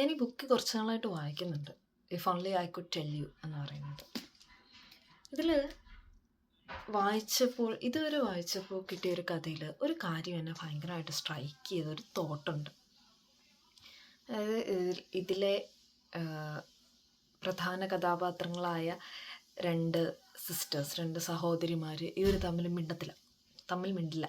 ഞാൻ ഈ ബുക്ക് കുറച്ച് നാളായിട്ട് വായിക്കുന്നുണ്ട്. If only I could tell you എന്ന് പറയുന്നത്. ഇതിൽ വായിച്ചപ്പോൾ ഇതുവരെ വായിച്ചപ്പോൾ കിട്ടിയ ഒരു കഥയിൽ ഒരു കാര്യം എന്നെ ഭയങ്കരമായിട്ട് സ്ട്രൈക്ക് ചെയ്ത ഒരു തോട്ടുണ്ട് അതായത് ഇതിലെ പ്രധാന കഥാപാത്രങ്ങളായ രണ്ട് സിസ്റ്റേഴ്സ് രണ്ട് സഹോദരിമാർ ഇവർ തമ്മിൽ മിണ്ടത്തില്ല. തമ്മിൽ മിണ്ടില്ല.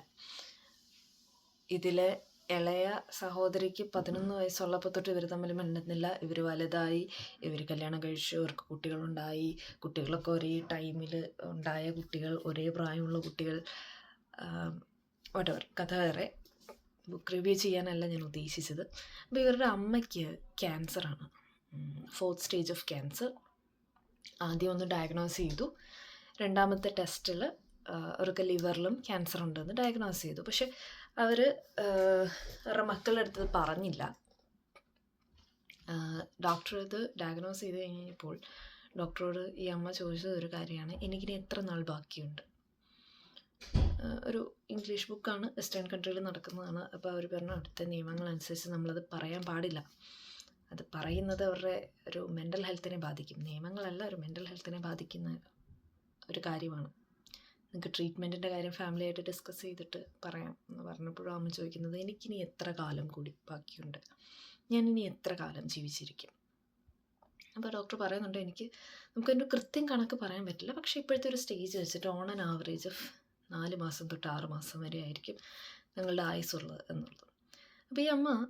ഇതിലെ ഇളയ സഹോദരിക്ക് പതിനൊന്ന് വയസ്സുള്ളപ്പോൾ തൊട്ട് ഇവർ തമ്മിൽ മിണ്ടുന്നില്ല. ഇവർ വലുതായി ഇവർ കല്യാണം കഴിച്ചു ഇവർക്ക് കുട്ടികളുണ്ടായി. കുട്ടികളൊക്കെ ഒരേ ടൈമിൽ ഉണ്ടായ കുട്ടികൾ ഒരേ പ്രായമുള്ള കുട്ടികൾ. വട്ടവർ കഥ വേറെ. ബുക്ക് റിവ്യൂ ചെയ്യാനല്ല ഞാൻ ഉദ്ദേശിച്ചത്. അപ്പോൾ ഇവരുടെ അമ്മയ്ക്ക് ക്യാൻസറാണ് ഫോർത്ത് സ്റ്റേജ് ഓഫ് ക്യാൻസർ ആദ്യം ഒന്ന് ഡയഗ്നോസ് ചെയ്തു. രണ്ടാമത്തെ ടെസ്റ്റിൽ അവർക്ക് ലിവറിലും ക്യാൻസർ ഉണ്ടെന്ന് ഡയഗ്നോസ് ചെയ്തു. പക്ഷെ അവർ അവരുടെ മക്കളുടെ അടുത്ത് പറഞ്ഞില്ല. ഡോക്ടർ ഇത് ഡയഗ്നോസ് ചെയ്ത് കഴിഞ്ഞപ്പോൾ ഡോക്ടറോട് ഈ അമ്മ ചോദിച്ചത് ഒരു കാര്യമാണ്. എനിക്കിനി എത്ര നാൾ ബാക്കിയുണ്ട്? ഒരു ഇംഗ്ലീഷ് ബുക്കാണ്. വെസ്റ്റേൺ കൺട്രിയിൽ നടക്കുന്നതാണ്. അപ്പോൾ അവർ പറഞ്ഞ അടുത്ത നിയമങ്ങളനുസരിച്ച് നമ്മളത് പറയാൻ പാടില്ല. അത് പറയുന്നത് അവരുടെ ഒരു മെന്റൽ ഹെൽത്തിനെ ബാധിക്കും. നിയമങ്ങളല്ല ഒരു മെന്റൽ ഹെൽത്തിനെ ബാധിക്കുന്ന ഒരു കാര്യമാണ്. നിങ്ങൾക്ക് ട്രീറ്റ്മെന്റിന്റെ കാര്യം ഫാമിലിയായിട്ട് ഡിസ്കസ് ചെയ്തിട്ട് പറയാം എന്ന് പറഞ്ഞപ്പോഴും അമ്മ ചോദിക്കുന്നത് എനിക്കിനി എത്ര കാലം കൂടി ബാക്കിയുണ്ട്? ഞാൻ ഇനി എത്ര കാലം ജീവിച്ചിരിക്കും? അപ്പോൾ ഡോക്ടർ പറയുന്നുണ്ട് എനിക്ക് നമുക്കതിന്റെ കൃത്യം കണക്ക് പറയാൻ പറ്റില്ല. പക്ഷേ ഇപ്പോഴത്തെ ഒരു സ്റ്റേജ് വെച്ചിട്ട് ഓൺ ആൻ ആവറേജ് ഓഫ് നാല് മാസം തൊട്ട് ആറ് മാസം വരെ ആയിരിക്കും നിങ്ങളുടെ ആയുസ്സുള്ളത് എന്നുള്ളത്. അപ്പോൾ ഈ അമ്മ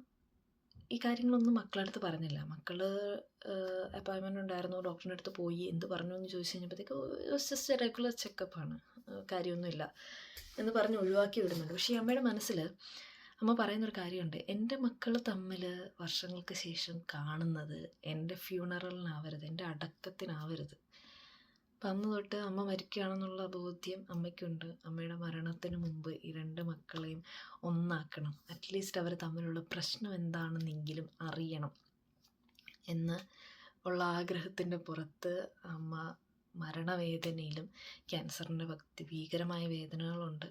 ഈ കാര്യങ്ങളൊന്നും മക്കളുടെ അടുത്ത് പറഞ്ഞില്ല മക്കൾ അപ്പോയിൻമെന്റ് ഉണ്ടായിരുന്നു ഡോക്ടറിന്റെ അടുത്ത് പോയി എന്ത് പറഞ്ഞു എന്ന് ചോദിച്ചു കഴിഞ്ഞപ്പോഴത്തേക്ക് ജസ്റ്റ് റെഗുലർ ചെക്കപ്പാണ് കാര്യമൊന്നുമില്ല എന്ന് പറഞ്ഞ് ഒഴിവാക്കി വിടുന്നുണ്ട്. പക്ഷേ ഈ അമ്മയുടെ മനസ്സിൽ അമ്മ പറയുന്നൊരു കാര്യമുണ്ട്. എന്റെ മക്കൾ തമ്മിൽ വർഷങ്ങൾക്ക് ശേഷം കാണുന്നത് എന്റെ ഫ്യൂണറലിനാവരുത് എന്റെ അടക്കത്തിനാവരുത്. അപ്പം അന്ന് തൊട്ട് അമ്മ മരിക്കുകയാണെന്നുള്ള ബോധ്യം അമ്മയ്ക്കുണ്ട്. അമ്മയുടെ മരണത്തിന് മുമ്പ് ഈ രണ്ട് മക്കളെയും ഒന്നാക്കണം. അറ്റ്ലീസ്റ്റ് അവർ തമ്മിലുള്ള പ്രശ്നം എന്താണെന്നെങ്കിലും അറിയണം എന്ന് ഉള്ള ആഗ്രഹത്തിന്റെ പുറത്ത് അമ്മ മരണവേദനയിലും ക്യാൻസറിന്റെ ഭക്തി ഭീകരമായ വേദനകളുണ്ട്.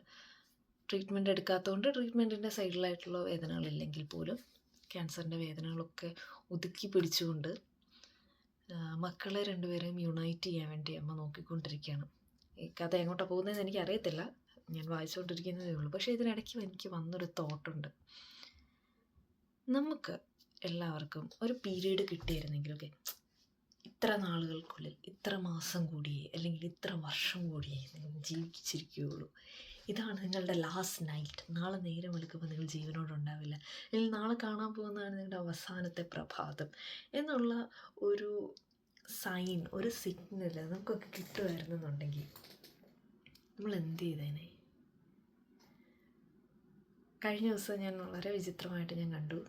ട്രീറ്റ്മെന്റ് എടുക്കാത്തതുകൊണ്ട് ട്രീറ്റ്മെന്റിന്റെ സൈഡിലായിട്ടുള്ള വേദനകളില്ലെങ്കിൽ പോലും ക്യാൻസറിന്റെ വേദനകളൊക്കെ ഒതുക്കി പിടിച്ചുകൊണ്ട് മക്കളെ രണ്ടുപേരെയും യുണൈറ്റ് ചെയ്യാൻ വേണ്ടി അമ്മ നോക്കിക്കൊണ്ടിരിക്കുകയാണ്. ഈ കഥ എങ്ങോട്ടാണ് പോകുന്നതെന്ന് എനിക്കറിയത്തില്ല. ഞാൻ വായിച്ചുകൊണ്ടിരിക്കുന്നതേ ഉള്ളൂ. പക്ഷേ ഇതിനിടയ്ക്ക് എനിക്ക് വന്നൊരു തോട്ടുണ്ട്. നമുക്ക് എല്ലാവർക്കും ഒരു പീരീഡ് കിട്ടിയിരുന്നെങ്കിലൊക്കെ ഇത്ര നാളുകൾക്കുള്ളിൽ ഇത്ര മാസം കൂടിയേ അല്ലെങ്കിൽ ഇത്ര വർഷം കൂടിയേ നിങ്ങൾ ജീവിച്ചിരിക്കുകയുള്ളൂ. ഇതാണ് നിങ്ങളുടെ ലാസ്റ്റ് നൈറ്റ് നാളെ നേരം വെളുക്കുമ്പോൾ നിങ്ങൾ ജീവനോടുണ്ടാവില്ല അല്ലെങ്കിൽ നാളെ കാണാൻ പോകുന്നതാണ് നിങ്ങളുടെ അവസാനത്തെ പ്രഭാതം എന്നുള്ള ഒരു സൈൻ ഒരു സിഗ്നൽ നമുക്കൊക്കെ കിട്ടുമായിരുന്നെന്നുണ്ടെങ്കിൽ നമ്മൾ എന്ത് ചെയ്തേനെ? കഴിഞ്ഞ ദിവസം ഞാൻ വളരെ വിചിത്രമായിട്ട് ഞാൻ കണ്ടു.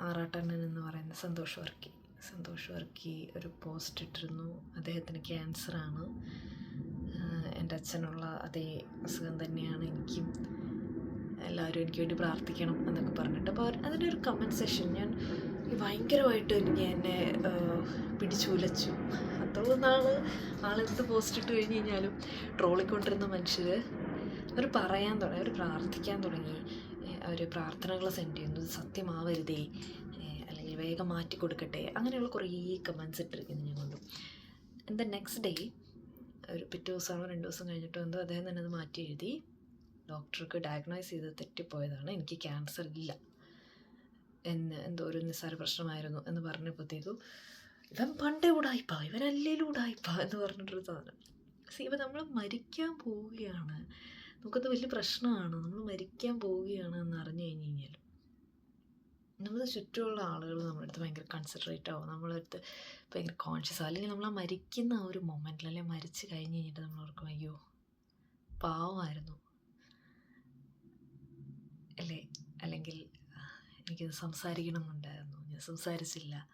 ആറാട്ടണ്ണൻ എന്ന് പറയുന്ന സന്തോഷ് വർക്കി. സന്തോഷ് വർക്കി ഒരു പോസ്റ്റ് ഇട്ടിരുന്നു. അദ്ദേഹത്തിന് ക്യാൻസറാണ്. എന്റെ അച്ഛനുള്ള അതേ അസുഖം തന്നെയാണ് എനിക്കും. എല്ലാവരും എനിക്ക് വേണ്ടി പ്രാർത്ഥിക്കണം എന്നൊക്കെ പറഞ്ഞിട്ട് അപ്പോൾ അതിന്റെ ഒരു കമന്റ് സെഷൻ ഞാൻ ഭയങ്കരമായിട്ട് എനിക്ക് എന്നെ പിടിച്ചുലച്ചു. അത്രയും നാൾ ആളെന്ത് പോസ്റ്റ് ഇട്ട് കഴിഞ്ഞ് കഴിഞ്ഞാലും ട്രോളിക്കൊണ്ടിരുന്ന മനുഷ്യർ അവർ പറയാൻ തുടങ്ങി അവർ പ്രാർത്ഥിക്കാൻ തുടങ്ങി. അവർ പ്രാർത്ഥനകൾ സെൻഡ് ചെയ്യുന്നു. സത്യമാവരുതേ. വേഗം മാറ്റി കൊടുക്കട്ടെ? അങ്ങനെയുള്ള കുറേ കമൻസ് ഇട്ടിരിക്കുന്നു ഞാൻ കൊണ്ടു എന്താ നെക്സ്റ്റ് ഡേ ഒരു പിറ്റേ ദിവസമാണോ രണ്ട് ദിവസം കഴിഞ്ഞിട്ടോ എന്തോ അദ്ദേഹം തന്നെ അത് മാറ്റി എഴുതി. ഡോക്ടർക്ക് ഡയഗ്നോസ് ചെയ്ത് തെറ്റിപ്പോയതാണ്. എനിക്ക് ക്യാൻസർ ഇല്ല. എന്ന് എന്തോ ഒരു നിസ്സാര പ്രശ്നമായിരുന്നു എന്ന് പറഞ്ഞപ്പോഴത്തേക്കും ഇവൻ പണ്ടേ ഉടായിപ്പാ ഇവൻ അല്ലേലും ഉടായിപ്പാ എന്ന് പറഞ്ഞിട്ടൊരു സാധനം. സി ഇപ്പം നമ്മൾ മരിക്കാൻ പോവുകയാണ്. നമുക്കത് വലിയ പ്രശ്നമാണ്. നമ്മൾ മരിക്കാൻ പോവുകയാണ് എന്ന് അറിഞ്ഞു കഴിഞ്ഞ് കഴിഞ്ഞാൽ നമ്മുടെ ചുറ്റുമുള്ള ആളുകൾ നമ്മുടെ അടുത്ത് ഭയങ്കര കൺസിഡറേറ്റ് ആവും. നമ്മളെ അടുത്ത് ഭയങ്കര കോൺഷ്യസ് ആവും. അല്ലെങ്കിൽ നമ്മൾ ആ മരിക്കുന്ന ആ ഒരു മൊമെന്റിൽ അല്ലെങ്കിൽ മരിച്ച് കഴിഞ്ഞ് കഴിഞ്ഞിട്ട് നമ്മൾ ഓർക്കും അയ്യോ പാവമായിരുന്നു. അല്ലേ? അല്ലെങ്കിൽ എനിക്കത് സംസാരിക്കണമെന്നുണ്ടായിരുന്നു. ഞാൻ സംസാരിച്ചില്ല.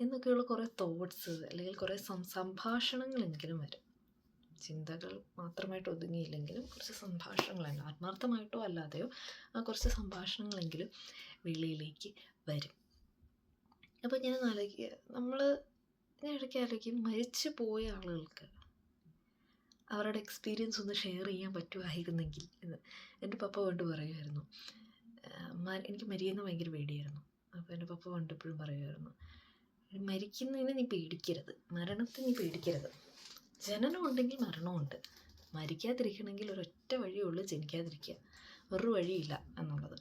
എന്നൊക്കെയുള്ള കുറേ തോട്ട്സ് അല്ലെങ്കിൽ കുറേ സംഭാഷണങ്ങളെങ്കിലും വരും. ചിന്തകൾ മാത്രമായിട്ട് ഒതുങ്ങിയില്ലെങ്കിലും കുറച്ച് സംഭാഷണങ്ങൾ തന്നെ ആത്മാർത്ഥമായിട്ടോ അല്ലാതെയോ കുറച്ച് സംഭാഷണങ്ങളെങ്കിലും വെളിയിലേക്ക് വരും. അപ്പോൾ ഞാൻ ആലോചിക്കുക നമ്മൾ ഞാൻ ഇടയ്ക്ക് ആലോചിക്കും മരിച്ചു പോയ ആളുകൾക്ക് അവരുടെ എക്സ്പീരിയൻസ് ഒന്ന് ഷെയർ ചെയ്യാൻ പറ്റുമായിരുന്നെങ്കിൽ എന്ന്. എന്റെ പപ്പ കൊണ്ട് പറയുമായിരുന്നു "ആ, എനിക്ക് മരിയെന്ന് ഭയങ്കര പേടിയായിരുന്നു. അപ്പോൾ എന്റെ പപ്പ പണ്ടെപ്പോഴും പറയുമായിരുന്നു മരിക്കുന്നതിന് നീ പേടിക്കരുത് മരണത്തിന് നീ പേടിക്കരുത്. ജനനം ഉണ്ടെങ്കിൽ മരണമുണ്ട്. മരിക്കാതിരിക്കണമെങ്കിൽ ഒരൊറ്റ വഴിയേ ഉള്ളൂ ജനിക്കാതിരിക്കുക. ഒരു വഴിയില്ല എന്നുള്ളത്.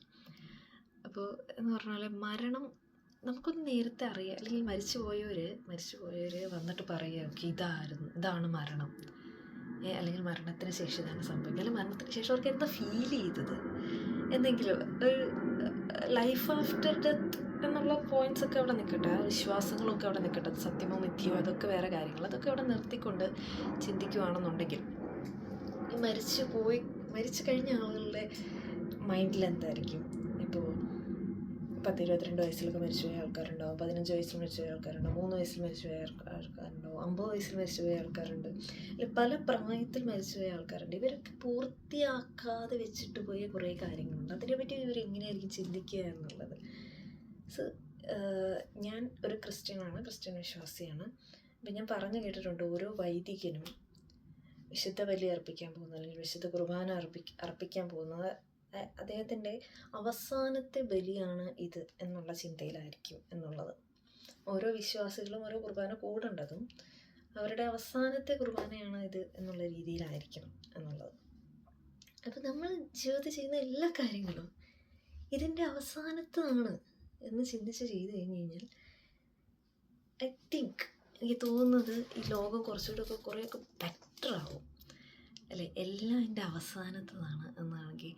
അപ്പോൾ എന്ന് പറഞ്ഞാൽ മരണം നമുക്കൊന്ന് നേരത്തെ അറിയാം. അല്ലെങ്കിൽ മരിച്ചു പോയവർ മരിച്ചു പോയവർ വന്നിട്ട് പറയുക ഇതായിരുന്നു ഇതാണ് മരണം. അല്ലെങ്കിൽ മരണത്തിന് ശേഷം ഇതാണ് സംഭവിക്കുക. അല്ലെങ്കിൽ മരണത്തിന് ശേഷം അവർക്ക് എന്താ ഫീൽ ചെയ്തത്? എന്തെങ്കിലും ഒരു ലൈഫ് ആഫ്റ്റർ ഡെത്ത് എന്നുള്ള പോയിന്റ്സ് ഒക്കെ അവിടെ നിൽക്കട്ടെ വിശ്വാസങ്ങളൊക്കെ അവിടെ നിൽക്കട്ടെ സത്യമോ മിഥ്യമോ അതൊക്കെ വേറെ കാര്യങ്ങൾ. അതൊക്കെ അവിടെ നിർത്തിക്കൊണ്ട് ചിന്തിക്കുകയാണെന്നുണ്ടെങ്കിൽ ഈ മരിച്ചു പോയി മരിച്ചു കഴിഞ്ഞ ആളുകളുടെ മൈൻഡിൽ എന്തായിരിക്കും? ഇപ്പോൾ പത്ത് ഇരുപത്തിരണ്ട് വയസ്സിലൊക്കെ മരിച്ചുപോയ ആൾക്കാരുണ്ടാവും പതിനഞ്ച് വയസ്സിൽ മരിച്ചുപോയ ആൾക്കാരുണ്ടാവും മൂന്ന് വയസ്സിൽ മരിച്ചുപോയ പോയ ആൾക്കാരുണ്ടാവും അമ്പത് വയസ്സിൽ മരിച്ചുപോയ ആൾക്കാരുണ്ട്. അല്ലെ പല പ്രായത്തിൽ മരിച്ചുപോയ ആൾക്കാരുണ്ട്. ഇവരൊക്കെ പൂർത്തിയാക്കാതെ വെച്ചിട്ട് പോയ കുറേ കാര്യങ്ങളുണ്ട്. അതിനെപ്പറ്റി ഇവർ എങ്ങനെയായിരിക്കും ചിന്തിക്കുക എന്നുള്ളത്? ഞാൻ ഒരു ക്രിസ്ത്യനാണ് ക്രിസ്ത്യൻ വിശ്വാസിയാണ്. അപ്പം ഞാൻ പറഞ്ഞു കേട്ടിട്ടുണ്ട് ഓരോ വൈദികനും വിശുദ്ധ ബലി അർപ്പിക്കാൻ പോകുന്നത് അല്ലെങ്കിൽ വിശുദ്ധ കുർബാന അർപ്പി അർപ്പിക്കാൻ പോകുന്നത് അദ്ദേഹത്തിന്റെ അവസാനത്തെ ബലിയാണ് ഇത് എന്നുള്ള ചിന്തയിലായിരിക്കും എന്നുള്ളത്. ഓരോ വിശ്വാസികളും ഓരോ കുർബാന കൂടേണ്ടതും അവരുടെ അവസാനത്തെ കുർബാനയാണ് ഇത് എന്നുള്ള രീതിയിലായിരിക്കണം എന്നുള്ളത്. അപ്പം നമ്മൾ ജീവിതത്തിൽ ചെയ്യുന്ന എല്ലാ കാര്യങ്ങളും ഇതിന്റെ അവസാനത്താണ് എന്ന് ചിന്തിച്ച് ചെയ്ത് കഴിഞ്ഞ് കഴിഞ്ഞാൽ ഐ തിങ്ക് എനിക്ക് തോന്നുന്നത് ഈ ലോകം കുറച്ചുകൂടെ ഒക്കെ കുറേയൊക്കെ ബെറ്റർ ആവും. അല്ലെ? എല്ലാം എന്റെ അവസാനത്തതാണ് എന്നാണെങ്കിൽ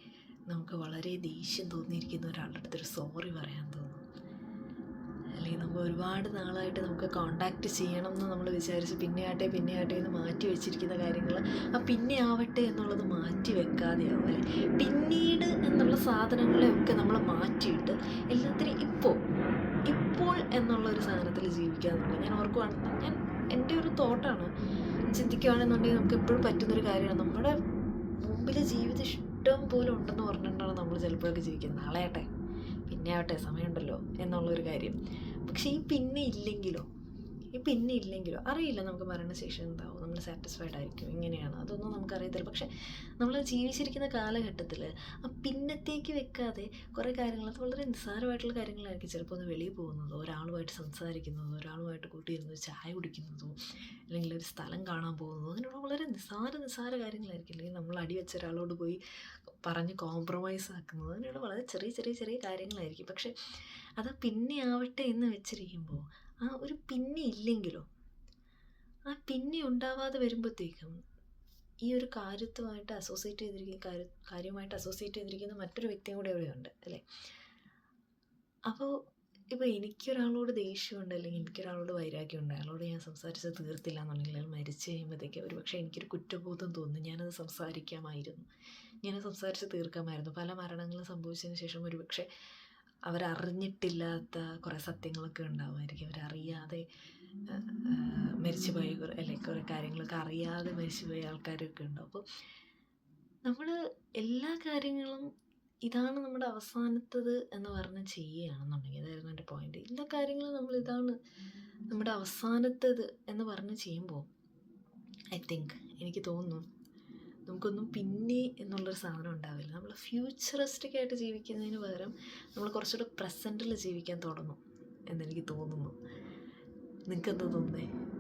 നമുക്ക് വളരെ ദേഷ്യം തോന്നിയിരിക്കുന്ന ഒരാളുടെ അടുത്തൊരു സോറി പറയാൻ തോന്നും. അല്ലെങ്കിൽ നമ്മൾ ഒരുപാട് നാളായിട്ട് നമുക്ക് കോണ്ടാക്ട് ചെയ്യണം എന്ന് നമ്മൾ വിചാരിച്ച് പിന്നെ ആട്ടെ പിന്നെ ആട്ടെ എന്ന് മാറ്റി വെച്ചിരിക്കുന്ന കാര്യങ്ങൾ ആ പിന്നെ ആവട്ടെ എന്നുള്ളത് മാറ്റി വെക്കാതെയാവും അല്ലേ? പിന്നീട് എന്നുള്ള സാധനങ്ങളെയൊക്കെ നമ്മൾ മാറ്റിയിട്ട് എല്ലാത്തിനും ഇപ്പോൾ ഇപ്പോൾ എന്നുള്ള ഒരു ജീവിക്കാൻ ജീവിക്കാന്നുള്ളത് ഞാൻ ഓർക്കുവാണ് ഞാൻ എന്റെ ഒരു തോട്ടാണ്. ചിന്തിക്കുകയാണെന്നുണ്ടെങ്കിൽ നമുക്ക് എപ്പോഴും പറ്റുന്നൊരു കാര്യമാണ്. നമ്മുടെ മുമ്പിൽ ജീവിതം ഇഷ്ടം പോലെ ഉണ്ടെന്ന് പറഞ്ഞിട്ടാണ് നമ്മൾ ചിലപ്പോഴൊക്കെ ജീവിക്കുന്നത്. നാളെ ആട്ടെ പിന്നെ ആവട്ടെ സമയമുണ്ടല്ലോ എന്നുള്ളൊരു കാര്യം. പക്ഷേ ഈ പിന്നെ ഇല്ലെങ്കിലോ? ഈ പിന്നെ ഇല്ലെങ്കിലോ? അറിയില്ല. നമുക്ക് മരണശേഷം എന്താവും? നമ്മൾ സാറ്റിസ്ഫൈഡ് ആയിരിക്കും. ഇങ്ങനെയാണ്. അതൊന്നും നമുക്കറിയത്തില്ല. പക്ഷെ നമ്മൾ ജീവിച്ചിരിക്കുന്ന കാലഘട്ടത്തിൽ ആ പിന്നത്തേക്ക് വെക്കാതെ കുറേ കാര്യങ്ങൾ അത് വളരെ നിസ്സാരമായിട്ടുള്ള കാര്യങ്ങളായിരിക്കും ചിലപ്പോൾ ഒന്ന് വെളിയിൽ പോകുന്നതോ ഒരാളുമായിട്ട് സംസാരിക്കുന്നതോ ഒരാളുമായിട്ട് കൂട്ടിയിരുന്ന് ചായ കുടിക്കുന്നതോ അല്ലെങ്കിൽ ഒരു സ്ഥലം കാണാൻ പോകുന്നതോ അങ്ങനെയുള്ള വളരെ നിസ്സാര നിസ്സാര കാര്യങ്ങളായിരിക്കും. അല്ലെങ്കിൽ നമ്മൾ അടി വെച്ച ഒരാളോട് പോയി പറഞ്ഞ് കോംപ്രമൈസ് ആക്കുന്നത്. അങ്ങനെയുള്ള വളരെ ചെറിയ ചെറിയ ചെറിയ കാര്യങ്ങളായിരിക്കും. പക്ഷെ അത് പിന്നെ ആവട്ടെ എന്ന് വെച്ചിരിക്കുമ്പോൾ ആ ഒരു പിന്നെ ഇല്ലെങ്കിലോ? ആ പിന്നെ ഉണ്ടാവാതെ വരുമ്പോഴത്തേക്കും ഈ ഒരു കാര്യത്തുമായിട്ട് അസോസിയേറ്റ് ചെയ്തിരിക്കുന്ന കാര്യ കാര്യമായിട്ട് അസോസിയേറ്റ് ചെയ്തിരിക്കുന്ന മറ്റൊരു വ്യക്തിയും കൂടെ അവിടെയുണ്ട് അല്ലേ? അപ്പോൾ ഇപ്പോൾ എനിക്കൊരാളോട് ദേഷ്യമുണ്ട് അല്ലെങ്കിൽ എനിക്കൊരാളോട് വൈരാഗ്യമുണ്ട് അയാളോട് ഞാൻ സംസാരിച്ച് തീർത്തില്ല എന്നുണ്ടെങ്കിൽ അയാൾ മരിച്ചു കഴിയുമ്പോഴത്തേക്ക് ഒരു പക്ഷേ എനിക്കൊരു കുറ്റബോധം തോന്നും ഞാനത് സംസാരിക്കാമായിരുന്നു. ഞാനത് സംസാരിച്ച് തീർക്കാമായിരുന്നു. പല മരണങ്ങളും സംഭവിച്ചതിന് ശേഷം ഒരു പക്ഷേ അവരറിഞ്ഞിട്ടില്ലാത്ത കുറേ സത്യങ്ങളൊക്കെ ഉണ്ടാവുമായിരിക്കും. അവരറിയാതെ മരിച്ചുപോയ കുറേ അല്ലെങ്കിൽ കുറേ കാര്യങ്ങളൊക്കെ അറിയാതെ മരിച്ചുപോയ ആൾക്കാരൊക്കെ ഉണ്ടാവും. അപ്പോൾ നമ്മൾ എല്ലാ കാര്യങ്ങളും ഇതാണ് നമ്മുടെ അവസാനത്തത് എന്ന് പറഞ്ഞ് ചെയ്യുകയാണെന്നുണ്ടെങ്കിൽ അതായിരുന്നു എന്റെ പോയിന്റ് എല്ലാ കാര്യങ്ങളും നമ്മൾ ഇതാണ് നമ്മുടെ അവസാനത്തത് എന്ന് പറഞ്ഞ് ചെയ്യുമ്പോൾ ഐ തിങ്ക് എനിക്ക് തോന്നുന്നു നമുക്കൊന്നും പിന്നെ എന്നുള്ളൊരു സാധനം ഉണ്ടാവില്ല. നമ്മൾ ഫ്യൂച്ചറിസ്റ്റിക് ആയിട്ട് ജീവിക്കുന്നതിന് പകരം നമ്മൾ കുറച്ചുകൂടെ പ്രസന്റിൽ ജീവിക്കാൻ തുടങ്ങും എന്നെനിക്ക് തോന്നുന്നു. നിങ്ങൾക്ക് എന്താ തോന്നുന്നത്